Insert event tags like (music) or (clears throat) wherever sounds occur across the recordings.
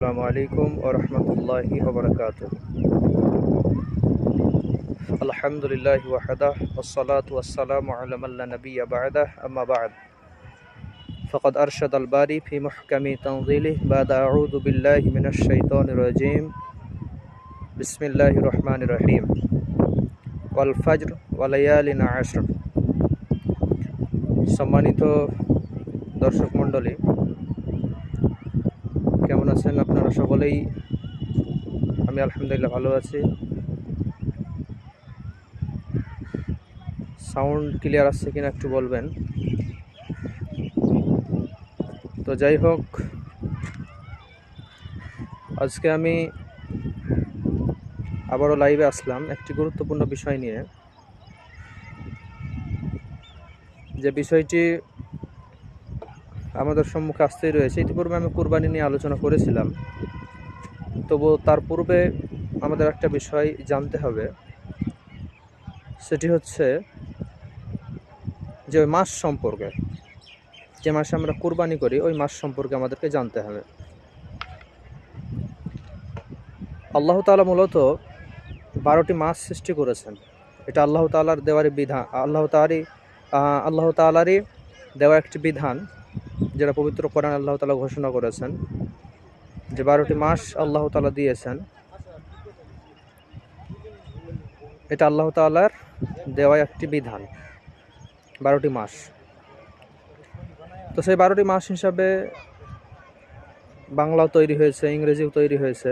السلام عليكم ورحمة الله وبركاته الحمد لله وحده والصلاة والسلام على من لا نبي بعده أما بعد فقد أرشد الباري في محكم تنزيله بعد أعوذ بالله من الشيطان الرجيم بسم الله الرحمن الرحيم والفجر وليال عشر সম্মানিত দর্শক মণ্ডলী কেমন আছেন আপনারা সকলেই? আমি আলহামদুলিল্লাহ ভালো আছি। সাউন্ড ক্লিয়ার আসছে কিনা একটু বলবেন? তো যাই হোক, আজকে আমি আবারও লাইভে আসলাম একটি গুরুত্বপূর্ণ বিষয় নিয়ে। যে বিষয়টি আমাদের সম্মুখে আসতেই রয়েছে। ইতিপূর্বে আমি কুরবানি নিয়ে আলোচনা করেছিলাম। তবু তার পূর্বে আমাদের একটা বিষয় জানতে হবে। সেটি হচ্ছে যে ওই মাস সম্পর্কে, যে মাসে আমরা কুরবানি করি, ওই মাস সম্পর্কে আমাদেরকে জানতে হবে। আল্লাহ তাআলা মূলত বারোটি মাস সৃষ্টি করেছেন। এটা আল্লাহ তাআলার দেওয়ারই বিধান, আল্লাহ তাআরই আল্লাহ তালারই দেওয়া একটি বিধান। যেটা পবিত্র কোরআন আল্লাহ তালা ঘোষণা করেছেন, যে বারোটি মাস আল্লাহ তালা দিয়েছেন, এটা আল্লাহ তালার দেওয়া একটি বিধান, বারোটি মাস। তো সেই বারোটি মাস হিসাবে বাংলাও তৈরি হয়েছে, ইংরেজিও তৈরি হয়েছে।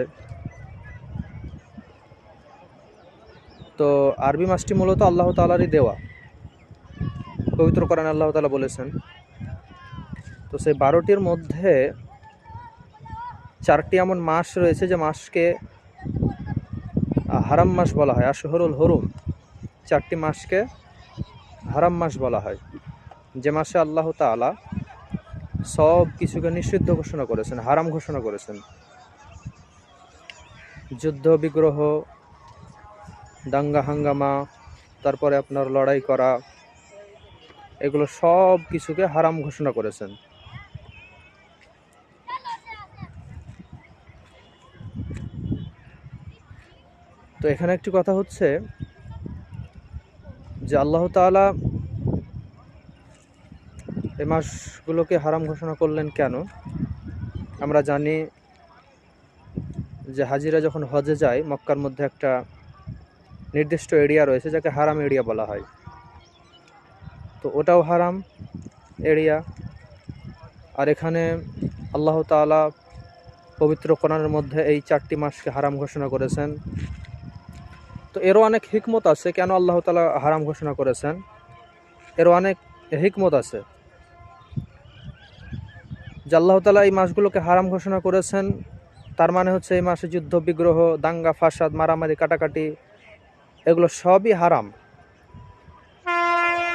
তো আরবি মাসটি মূলত আল্লাহ তালারই দেওয়া। পবিত্র কোরআন আল্লাহ তালা বলেছেন তো সেই বারোটির মধ্যে চারটি এমন মাস রয়েছে যে মাসকে হারাম মাস বলা হয়, আশহরুল হরুম। চারটি মাসকে হারাম মাস বলা হয়। যে মাসে আল্লাহ তালা সব কিছুকে নিষিদ্ধ ঘোষণা করেছেন, হারাম ঘোষণা করেছেন। যুদ্ধ, বিগ্রহ, দাঙ্গা, হাঙ্গামা, তারপরে আপনার লড়াই করা, এগুলো সব কিছুকে হারাম ঘোষণা করেছেন। তো এখানে একটি কথা হচ্ছে যে আল্লাহ তাআলা এ মাসগুলোকে হারাম ঘোষণা করলেন কেন? আমরা জানি যে হাজিরা যখন হজে যায়, মক্কার মধ্যে একটা নির্দিষ্ট এরিয়া রয়েছে যাকে হারাম এরিয়া বলা হয়। তো ওটাও হারাম এরিয়া। আর এখানে আল্লাহ তাআলা পবিত্র কোরআনের মধ্যে এই চারটি মাসকে হারাম ঘোষণা করেছেন। তো এরও অনেক হিকমত আছে কেন আল্লাহ তালা হারাম ঘোষণা করেছেন। এরও অনেক হিকমত আছে। যে আল্লাহ তালা এই মাসগুলোকে হারাম ঘোষণা করেছেন, তার মানে হচ্ছে এই মাসে যুদ্ধ, বিগ্রহ, দাঙ্গা, ফাসাদ, মারামারি, কাটাকাটি, এগুলো সবই হারাম।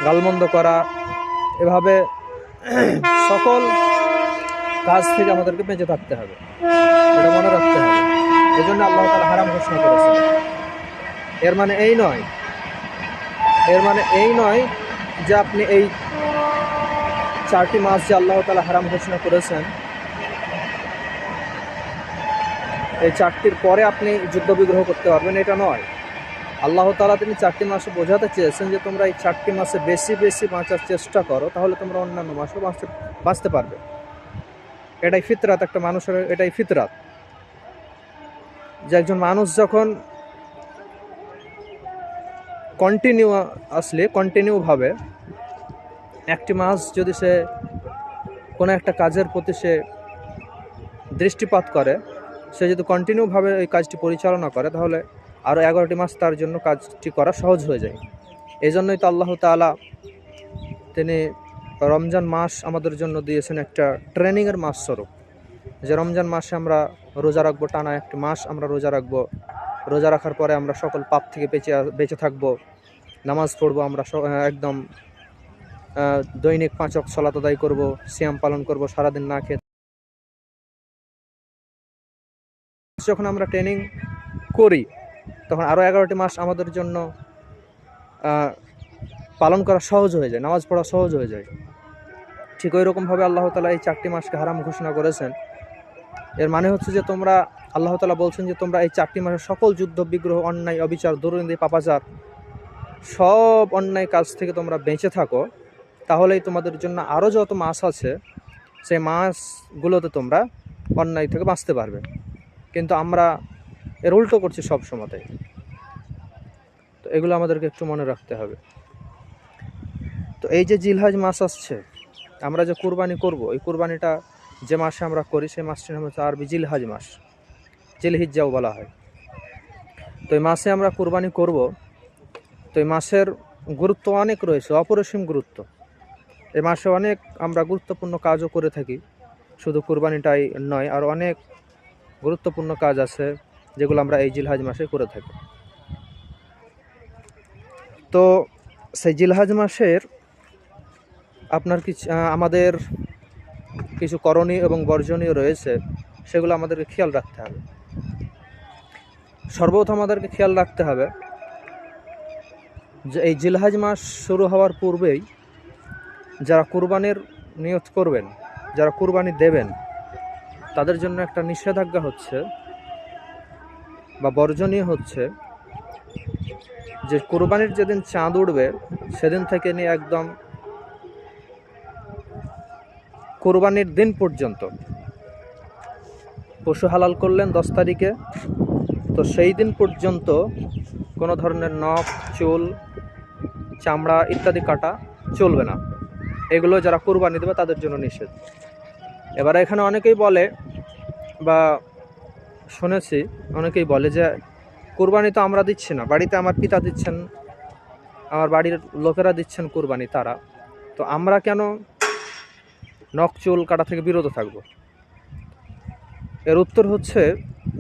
গালমন্দ করা, এভাবে (clears throat) সকল কাজ থেকে আমাদেরকে বেঁচে থাকতে হবে। এটা মনে রাখতে হবে। এই জন্য আল্লাহ তালা হারাম ঘোষণা করেছেন। এর মানে এই নয়। এর মানে এই নয় যে আপনি এই চারটি মাস যে আল্লাহ তালা হারাম ঘোষণা করেছেন, এই চারটির পরে আপনি যুদ্ধ বিগ্রহ করতে পারবেন, এটা নয়। আল্লাহ তালা তিনি চারটি মাসে বোঝাতে চেয়েছেন যে তোমরা এই চারটি মাসে বেশি বেশি বাঁচার চেষ্টা করো, তাহলে তোমরা অন্যান্য মাসেও বাঁচতে বাঁচতে পারবে। এটাই ফিতরাত একটা মানুষের, এটাই ফিতরাত। যে একজন মানুষ যখন কন্টিনিউ আসলে কন্টিনিউভাবে একটি মাস যদি সে কোনো একটা কাজের প্রতি সে দৃষ্টিপাত করে, সে যদি কন্টিনিউভাবে এই কাজটি পরিচালনা করে, তাহলে আরও এগারোটি মাস তার জন্য কাজটি করা সহজ হয়ে যায়। এই জন্যই তো আল্লাহ তালা তিনি রমজান মাস আমাদের জন্য দিয়েছেন একটা ট্রেনিংয়ের মাস স্বরূপ। যে রমজান মাসে আমরা রোজা রাখব, টানা একটি মাস আমরা রোজা রাখব, রোজা রাখার পরে আমরা সকল পাপ থেকে বেঁচে বেঁচে থাকব। নামাজ পড়ব, আমরা একদম দৈনিক পাঁচক সলাত আদায় করব, সিয়াম পালন করব, সারাদিন না খেয়ে। যখন আমরা ট্রেনিং করি, তখন আরও এগারোটি মাস আমাদের জন্য পালন করা সহজ হয়ে যায়, নামাজ পড়া সহজ হয়ে যায়। ঠিক ওই রকমভাবে আল্লাহ তালা এই চারটি মাসকে হারাম ঘোষণা করেছেন। এর মানে হচ্ছে যে তোমরা, আল্লাহ তালা বলছেন যে তোমরা এই চারটি মাসের সকল যুদ্ধ, বিগ্রহ, অন্যায়, অবিচার, দুর্নীতি, পাপাচার সব অন্যায় কাজ থেকে তোমরা বেঁচে থাকো, তাহলেই তোমাদের জন্য আরও যত মাস আছে, সেই মাসগুলোতে তোমরা অন্যায় থেকে বাঁচতে পারবে। কিন্তু আমরা এর উল্টো করছি সব সময়তেই তো এগুলো আমাদেরকে একটু মনে রাখতে হবে। তো এই যে জিলহাজ মাস আসছে, আমরা যে কুরবানি করব, এই কুরবানিটা যে মাসে আমরা করি, সেই মাসটির নাম হচ্ছে আরবি জিলহাজ মাস জিলহিজ্জাও বলা হয়। তো এই মাসে আমরা কুরবানি করব তো এই মাসের গুরুত্ব অনেক রয়েছে, অপরিসীম গুরুত্ব। এই মাসে অনেক আমরা গুরুত্বপূর্ণ কাজও করে থাকি, শুধু কুরবানিটাই নয়, আর অনেক গুরুত্বপূর্ণ কাজ আছে যেগুলো আমরা এই জিলহাজ মাসে করে থাকি। তো সেই জিলহাজ মাসের আপনার কিছু আমাদের কিছু করণীয় এবং বর্জনীয় রয়েছে, সেগুলো আমাদেরকে খেয়াল রাখতে হবে। সর্বপ্রথম আমাদেরকে খেয়াল রাখতে হবে এই জিলহাজ মাস শুরু হওয়ার পূর্বেই যারা কুরবানির নিয়ত করবেন, যারা কুরবানি দেবেন, তাদের জন্য একটা নিষেধাজ্ঞা হচ্ছে বা বর্জনীয় হচ্ছে যে কুরবানির যেদিন চাঁদ উঠবে সেদিন থেকে নিয়ে একদম কুরবানির দিন পর্যন্ত। পশু হালাল করলেন দশ তারিখে, তো সেই দিন পর্যন্ত কোনো ধরনের নখ, চুল চামড়া ইত্যাদি কাটা চলবে না। এগুলো যারা কুরবানি দেবে তাদের জন্য নিষেধ। এবার এখানে অনেকেই বলে বা শুনেছি, অনেকেই বলে যে কুরবানি তো আমরা দিচ্ছি না, বাড়িতে আমার পিতা দিচ্ছেন, আমার বাড়ির লোকেরা দিচ্ছেন কুরবানি তারা। তো আমরা কেন নখ, চুল কাটা থেকে বিরত থাকব? এর উত্তর হচ্ছে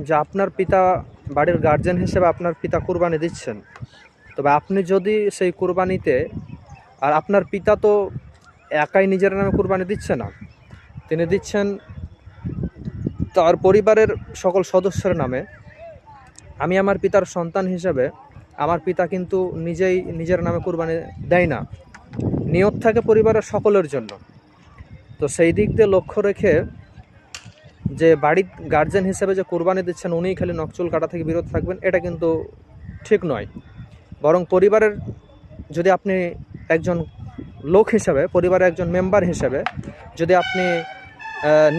যে আপনার পিতা বাড়ির গার্জেন হিসেবে আপনার পিতা কুরবানি দিচ্ছেন। তবে আপনি যদি সেই কুরবানিতে, আর আপনার পিতা তো একাই নিজের নামে কুরবানি দিচ্ছে না, তিনি দিচ্ছেন তার পরিবারের সকল সদস্যের নামে। আমি আমার পিতার সন্তান হিসেবে, আমার পিতা কিন্তু নিজেই নিজের নামে কুরবানি দেয় না, নিয়ত থাকে পরিবারের সকলের জন্য। তো সেই দিক দিয়ে লক্ষ্য রেখে যে বাড়ির গার্জেন হিসেবে যে কোরবানি দিচ্ছেন, উনিই খালি নকচুল কাটা থেকে বিরত থাকবেন, এটা কিন্তু ঠিক নয়। বরং পরিবারের যদি আপনি একজন লোক হিসাবে, পরিবারের একজন মেম্বার হিসাবে যদি আপনি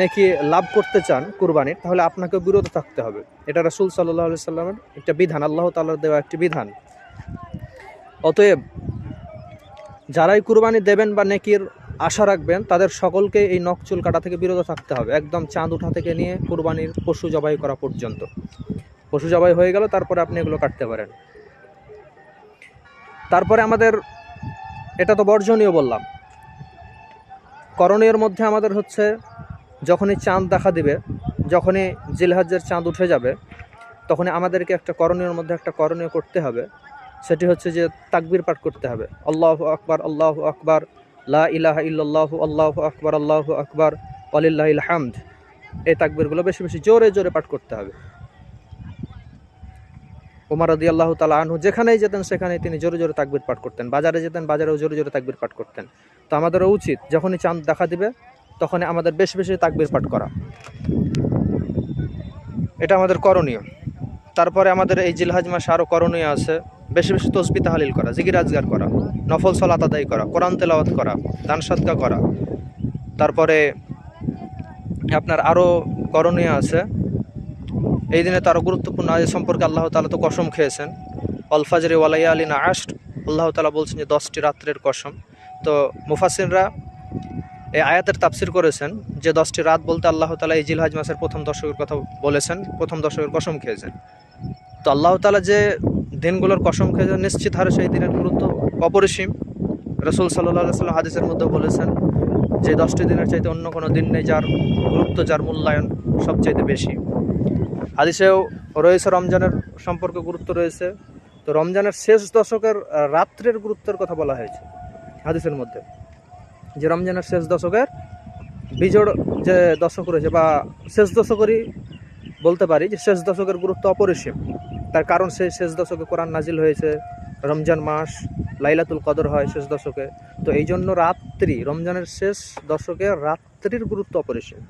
নেকি লাভ করতে চান কুরবানির, তাহলে আপনাকে বিরত থাকতে হবে। এটা রাসুল সাল্লাহ আলি সাল্লামের একটা বিধান, আল্লাহ তাল্লাহ দেওয়া একটি বিধান। অতএব যারাই কুরবানি দেবেন বা নেকির আশা রাখবেন, তাদের সকলকে এই নখ চুল কাটা থেকে বিরত থাকতে হবে। একদম চাঁদ উঠা থেকে নিয়ে কুরবানির পশু জবাই করা পর্যন্ত। পশু জবাই হয়ে গেল, তারপরে আপনি এগুলো কাটতে পারেন। তারপরে আমাদের, এটা তো বর্জনীয় বললাম। করণীয়র মধ্যে আমাদের হচ্ছে, যখনই চাঁদ দেখা দিবে, যখনই জিলহাজের চাঁদ উঠে যাবে, তখনই আমাদেরকে একটা করণীয়র মধ্যে একটা করণীয় করতে হবে। সেটি হচ্ছে যে তাকবির পাঠ করতে হবে। আল্লাহ আকবার আল্লাহ আকবার, লা ইলাহা ইল্লাল্লাহ, আল্লাহু আকবার আল্লাহু আকবার অলিল্লাহ হামদ। এই তাকবীরগুলো বেশি বেশি জোরে জোরে পাঠ করতে হবে। ওমর রদি আল্লাহ তালা আনহু যেখানেই যেতেন সেখানেই তিনি জোরে জোরে তাকবির পাঠ করতেন। বাজারে যেতেন, বাজারেও জোরে জোরে তাকবির পাঠ করতেন। তো আমাদেরও উচিত, যখনই চাঁদ দেখা দিবে, তখনই আমাদের বেশি বেশি তাকবির পাঠ করা। এটা আমাদের করণীয়। তারপরে আমাদের এই জিলহাজ মাসে আরও করণীয় আছে, বেশি বেশি তসবি তাহালিল করা জিগির আজগার করা, নফল সলাত আদায় করা, কোরআন তেলাওয়াত করা, দান সদকা করা। তারপরে আপনার আরও করণীয় আছে এই দিনে তারও গুরুত্বপূর্ণ আজ সম্পর্কে আল্লাহ তালা তো কসম খেয়েছেন। অলফাজরে ওয়ালাইয়া আলী না আষ্ট আল্লাহ তালা বলছেন যে দশটি রাত্রের কসম। তো মুফাসিনরা এই আয়াতের তাফসির করেছেন যে দশটি রাত বলতে আল্লাহ তালা এই জিলহাজ মাসের প্রথম দশকের কথা বলেছেন, প্রথম দশকের কসম খেয়েছেন। তো আল্লাহ তালা যে দিনগুলোর কসম খেয়েছেন, নিশ্চিত হারে সেই দিনের গুরুত্ব অপরিসীম। রসুল সাল্লাহ সাল্লাম হাদিসের মধ্যে বলেছেন যে দশটি দিনের চাইতে অন্য কোনো দিন নেই যার গুরুত্ব, যার মূল্যায়ন সবচাইতে বেশি। হাদিসেও রয়েছে রমজানের সম্পর্কে গুরুত্ব রয়েছে। তো রমজানের শেষ দশকের রাত্রের গুরুত্বের কথা বলা হয়েছে হাদিসের মধ্যে। যে রমজানের শেষ দশকের বিজোড় যে দশক রয়েছে বা শেষ দশকেরই বলতে পারি যে শেষ দশকের গুরুত্ব অপরিসীম। তার কারণ সেই শেষ দশকে কোরআন নাজিল হয়েছে, রমজান মাস, লাইলাতুল কদর হয় শেষ দশকে। তো এই জন্য রাত্রি, রমজানের শেষ দশকে রাত্রির গুরুত্ব অপরিসীম।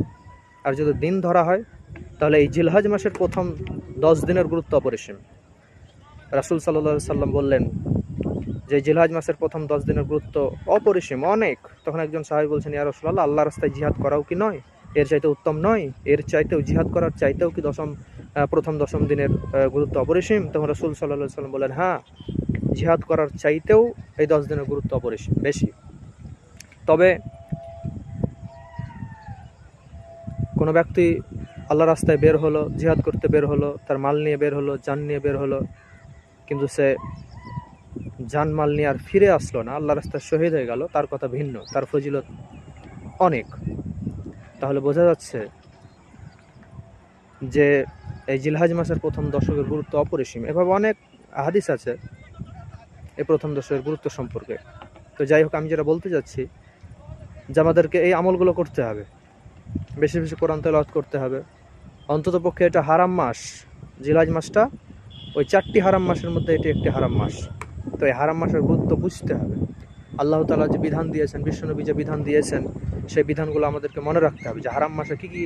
আর যদি দিন ধরা হয় তাহলে এই জিলহাজ মাসের প্রথম দশ দিনের গুরুত্ব অপরিসীম। রাসুল সাল্লা সাল্লাম বললেন যে জিলহাজ মাসের প্রথম দশ দিনের গুরুত্ব অপরিসীম, অনেক। তখন একজন সাহাবি বলছেন, ইয়া রসুল্লাহ আল্লাহ রাস্তায় জিহাদ করাও কি নয়? এর চাইতে উত্তম নয়? এর চাইতেও জিহাদ করার চাইতেও কি দশম প্রথম দশম দিনের গুরুত্ব অপরিসীম? তখন রসুল সাল্লাহ সাল্লাম বললেন হ্যাঁ জিহাদ করার চাইতেও এই দশ দিনের গুরুত্ব অপরিসীম, বেশি। তবে কোনো ব্যক্তি আল্লাহ রাস্তায় বের হলো, জিহাদ করতে বের হলো, তার মাল নিয়ে বের হলো, যান নিয়ে বের হলো, কিন্তু সে যান মাল নিয়ে আর ফিরে আসলো না। আল্লাহ রাস্তায় শহীদ হয়ে গেল, তার কথা ভিন্ন, তার ফজিলত অনেক। তাহলে বোঝা যাচ্ছে যে এই জিলহাজ মাসের প্রথম দশকের গুরুত্ব অপরিসীম। এভাবে অনেক হাদিস আছে এই প্রথম দশকের গুরুত্ব সম্পর্কে। তো যাই হোক, আমি যেটা বলতে যাচ্ছি যে আমাদেরকে এই আমলগুলো করতে হবে। বেশি বেশি কোরআন তেলাওয়াত করতে হবে। অন্তত পক্ষে এটা হারাম মাস, জিলাজ মাসটা, ওই চারটি হারাম মাসের মধ্যে এটি একটি হারাম মাস। তো এই হারাম মাসের গুরুত্ব বুঝতে হবে। আল্লাহ তালা যে বিধান দিয়েছেন বিশ্বনবী যে বিধান দিয়েছেন, সেই বিধানগুলো আমাদেরকে মনে রাখতে হবে যে হারাম মাসে কী কী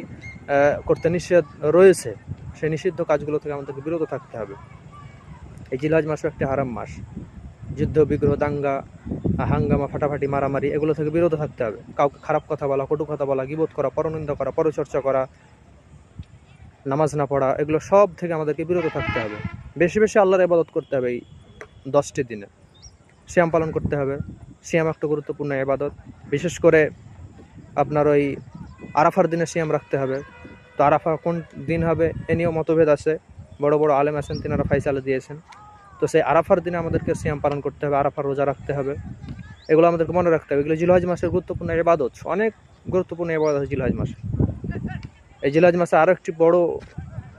করতে নিষেধ রয়েছে, সেই নিষিদ্ধ কাজগুলো থেকে আমাদেরকে বিরত থাকতে হবে। এই জিলাজ মাসও একটি হারাম মাস। যুদ্ধ, বিগ্রহ, দাঙ্গা, হাঙ্গামা, ফাটাফাটি, মারামারি, এগুলো থেকে বিরত থাকতে হবে। কাউকে খারাপ কথা বলা, কটু কথা বলা, গিবোধ করা, পরনিন্দা করা, পরচর্চা করা, নামাজ না পড়া, এগুলো সব থেকে আমাদেরকে বিরত থাকতে হবে। বেশি বেশি আল্লাহর ইবাদত করতে হবে এই দশটি দিনে। শ্যাম পালন করতে হবে। শ্যাম একটা গুরুত্বপূর্ণ ইবাদত। বিশেষ করে আপনার ওই আরাফার দিনে শ্যাম রাখতে হবে। তো আরাফা কোন দিন হবে? এ নিয়েও মতভেদ আছে। বড় বড় আলেম আছেন, তিনারা ফাইসালে দিয়েছেন। তো সেই আরাফার দিনে আমাদেরকে সিয়াম পালন করতে হবে, আরাফার রোজা রাখতে হবে। এগুলো আমাদেরকে মনে রাখতে হবে। এগুলো জিলহাজ মাসের গুরুত্বপূর্ণ ইবাদত, অনেক গুরুত্বপূর্ণ ইবাদত জিলহাজ মাসে। এই জিলহাজ মাসে আরও একটি বড়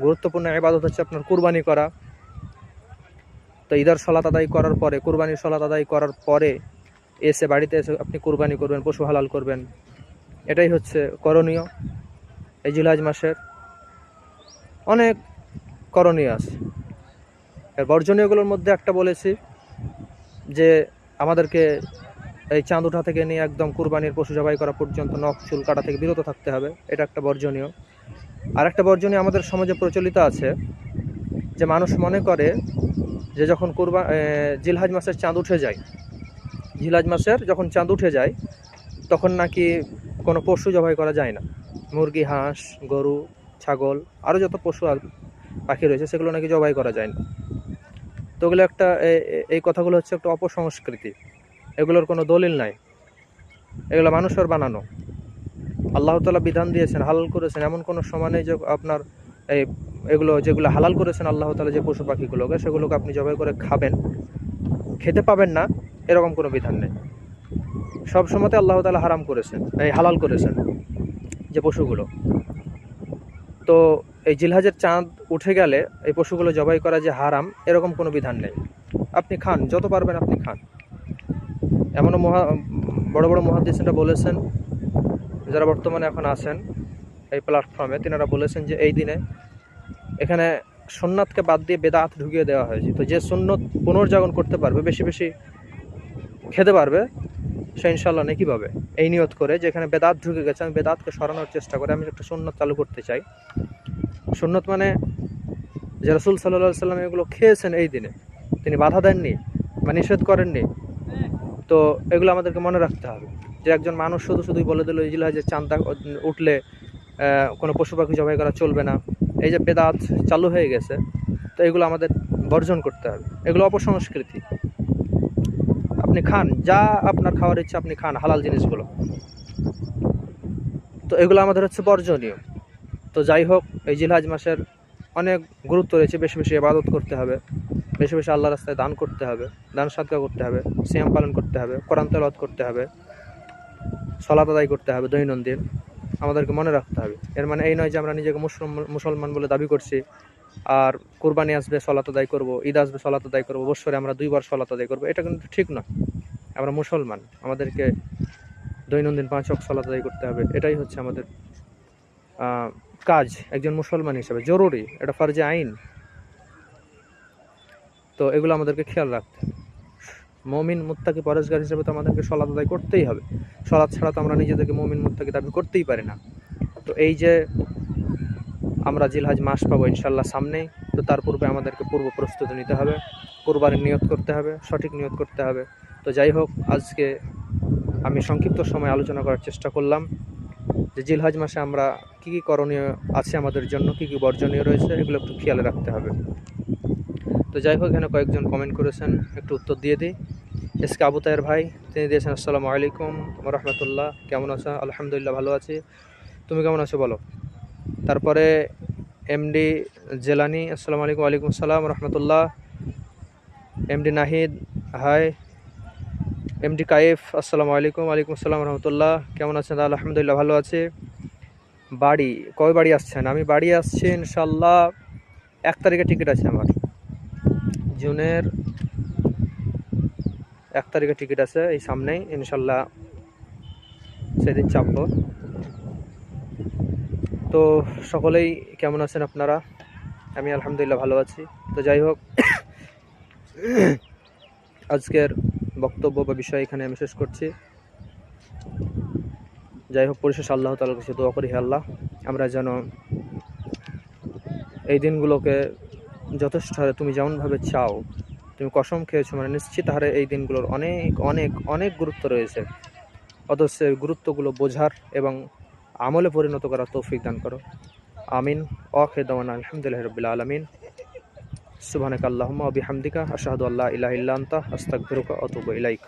গুরুত্বপূর্ণ ইবাদত হচ্ছে আপনার কুরবানি করা। তো ঈদার সলাত আদায় করার পরে, কুরবানির সলাত আদায় করার পরে এসে বাড়িতে এসে আপনি কুরবানি করবেন, পশু হালাল করবেন। এটাই হচ্ছে করণীয় এই জিলহাজ মাসের। অনেক করণীয় আছে। এর বর্জনীয়গুলোর মধ্যে একটা বলেছি যে আমাদেরকে এই চাঁদ ওঠা থেকে নিয়ে একদম কুরবানির পশু জবাই করা পর্যন্ত নখ, চুল, কাটা থেকে বিরত থাকতে হবে। এটা একটা বর্জনীয়। আর একটা বর্জনীয় আমাদের সমাজে প্রচলিত আছে যে মানুষ মনে করে যে যখন কুরবা জিলহাজ মাসের চাঁদ উঠে যায়, জিলহাজ মাসের যখন চাঁদ উঠে যায়, তখন নাকি কোনো পশু জবাই করা যায় না। মুরগি, হাঁস, গরু, ছাগল আরও যত পশু আর পাখি রয়েছে, সেগুলো নাকি জবাই করা যায় না। তো ওগুলো একটা এই কথাগুলো হচ্ছে একটা অপসংস্কৃতি। এগুলোর কোনো দলিল নাই। এগুলো মানুষের বানানো। আল্লাহ তালা বিধান দিয়েছেন, হালাল করেছেন। এমন কোনো সময় নেই যে আপনার এই, এগুলো যেগুলো হালাল করেছেন, আল্লাহ তালা যে পশু পাখিগুলোকে, সেগুলোকে আপনি জবাই করে খাবেন। খেতে পাবেন না, এরকম কোনো বিধান নেই। সব সময়তে আল্লাহ তালা হারাম করেছেন, এই হালাল করেছেন যে পশুগুলো। তো এই জিলহাজের চাঁদ উঠে গেলে এই পশুগুলো জবাই করা যে হারাম, এরকম কোনো বিধান নেই। আপনি খান, যত পারবেন আপনি খান। এমনও মহা বড় বড় মহাদিসরা বলেছেন, যারা বর্তমানে এখন আছেন এই প্ল্যাটফর্মে তিনারা বলেছেন যে এই দিনে এখানে সুন্নাতকে বাদ দিয়ে বেদাত ঢুকিয়ে দেওয়া হয়েছে। তো যে সুন্নত পুনর্জাগরণ করতে পারবে, বেশি বেশি খেতে পারবে, সে ইনশাল্লাহ নাকি পাবে। এই নিয়ত করে যেখানে বেদাত ঢুকে গেছে, আমি বেদাতকে সরানোর চেষ্টা করে আমি একটা সুন্নত চালু করতে চাই। সুন্নত মানে যে রসুল সাল্লাহ সাল্লাম এগুলো খেয়েছেন এই দিনে, তিনি বাধা দেননি বা নিষেধ করেননি, তো এগুলো আমাদেরকে মনে রাখতে হবে যে একজন মানুষ শুধু শুধুই বলে দিল এই যে চান্দা উঠলে কোনো পশু পাখি জবাই করা চলবে না, এই যে বেদাত চালু হয়ে গেছে, তো এগুলো আমাদের বর্জন করতে হবে, এগুলো অপসংস্কৃতি। আপনি খান, যা আপনার খাওয়ার ইচ্ছা আপনি খান, হালাল জিনিসগুলো। তো এগুলো আমাদের হচ্ছে বর্জনীয়। তো যাই হোক, এই জিলহাজ মাসের অনেক গুরুত্ব রয়েছে। বেশি বেশি ইবাদত করতে হবে, বেশি বেশি আল্লাহ রাস্তায় দান করতে হবে, দান সাদকা করতে হবে, সিয়াম পালন করতে হবে, কোরআন তেলাওয়াত করতে হবে, সলাত আদায় করতে হবে দৈনন্দিন। আমাদেরকে মনে রাখতে হবে। এর মানে এই নয় যে আমরা নিজেকে মুসলমান মুসলমান বলে দাবি করছি, আর কোরবানি আসবে, সলাত আদায় করব, ঈদ আসবে, সলাত আদায় করব, বৎসরে আমরা দুইবার সলাত আদায় করব, এটা কিন্তু ঠিক নয়। আমরা মুসলমান, আমাদেরকে দৈনন্দিন পাঁচ অক সলাত আদায় করতে হবে, এটাই হচ্ছে আমাদের কাজ, একজন মুসলমান হিসেবে, জরুরি, এটা ফরজে আইন। তো এগুলো আমাদেরকে খেয়াল রাখতে মমিন মুত্তাকি পরেশগার হিসেবে তো আমাদেরকে সলাত আদায় করতেই হবে। সলাদ ছাড়া তো আমরা নিজেদেরকে মমিন মুত্তাকি দাবি করতেই পারি না। তো এই যে আমরা জিলহাজ মাস পাবো ইনশাল্লাহ সামনেই, তো তার পূর্বে আমাদেরকে পূর্ব প্রস্তুতি নিতে হবে। কোরবানির নিয়ত করতে হবে, সঠিক নিয়ত করতে হবে। তো যাই হোক, আজকে আমি সংক্ষিপ্ত সময় আলোচনা করার চেষ্টা করলাম। যে জিলহাজ মাসে আমরা কী কী করণীয় আছে আমাদের জন্য, কী কী বর্জনীয় রয়েছে, এগুলো একটু খেয়াল রাখতে হবে। তো যাই হোক, এখানে কয়েকজন কমেন্ট করেছেন, একটু উত্তর দিয়ে দিই। এসকে আবু তায়ের ভাই, তিনি দিয়েছেন, আসসালামু আলাইকুম রহমতুল্লাহ, কেমন আছো? আলহামদুলিল্লাহ ভালো আছি। তুমি কেমন আছো বলো? তারপরে এমডি জেলানি, আসসালামু আলাইকুম ওয়ালাইকুম আসসালাম রহমতুল্লাহ। MD Nahid, hi. MD Kaif আসসালামু আলাইকুম ওয়ালাইকুম আসসালাম রহমতুল্লাহ কেমন আছেন? আলহামদুলিল্লাহ, ভালো আছে। বাড়ি, কবে বাড়ি আসছেন? আমি বাড়ি আসছি ইনশাল্লাহ এক তারিখে টিকিট আছে আমার। জুনের এক তারিখে টিকিট আছে, এই সামনেই ইনশাল্লাহ সেদিন চাপবো। তো সকলেই কেমন আছেন আপনারা? আমি আলহামদুলিল্লাহ ভালো আছি। তো যাই হোক, আজকের বক্তব্য বা বিষয় এখানে আমি শেষ করছি। যাই হোক, পরিশেষ আল্লাহ তালার কাছে দোয়া করি আল্লাহ, আমরা যেন এই দিনগুলোকে যথেষ্ট হারে তুমি যেমনভাবে চাও, তুমি কসম খেয়েছো মানে নিশ্চিত হারে এই দিনগুলোর অনেক অনেক অনেক গুরুত্ব রয়েছে। অথচ গুরুত্বগুলো বোঝার এবং আমলে পরিণত করার তৌফিক দান করো। আমিন। অখেদান আলহামদুলিল্লাহ রবিল আলমিন। সুবহানাক আল্লাহ আবি বিহামদিকা আশহাদু আল্লাহ ইলাহ ইল্লা আস্তাক ভেরুকা অতুব ইলাইক।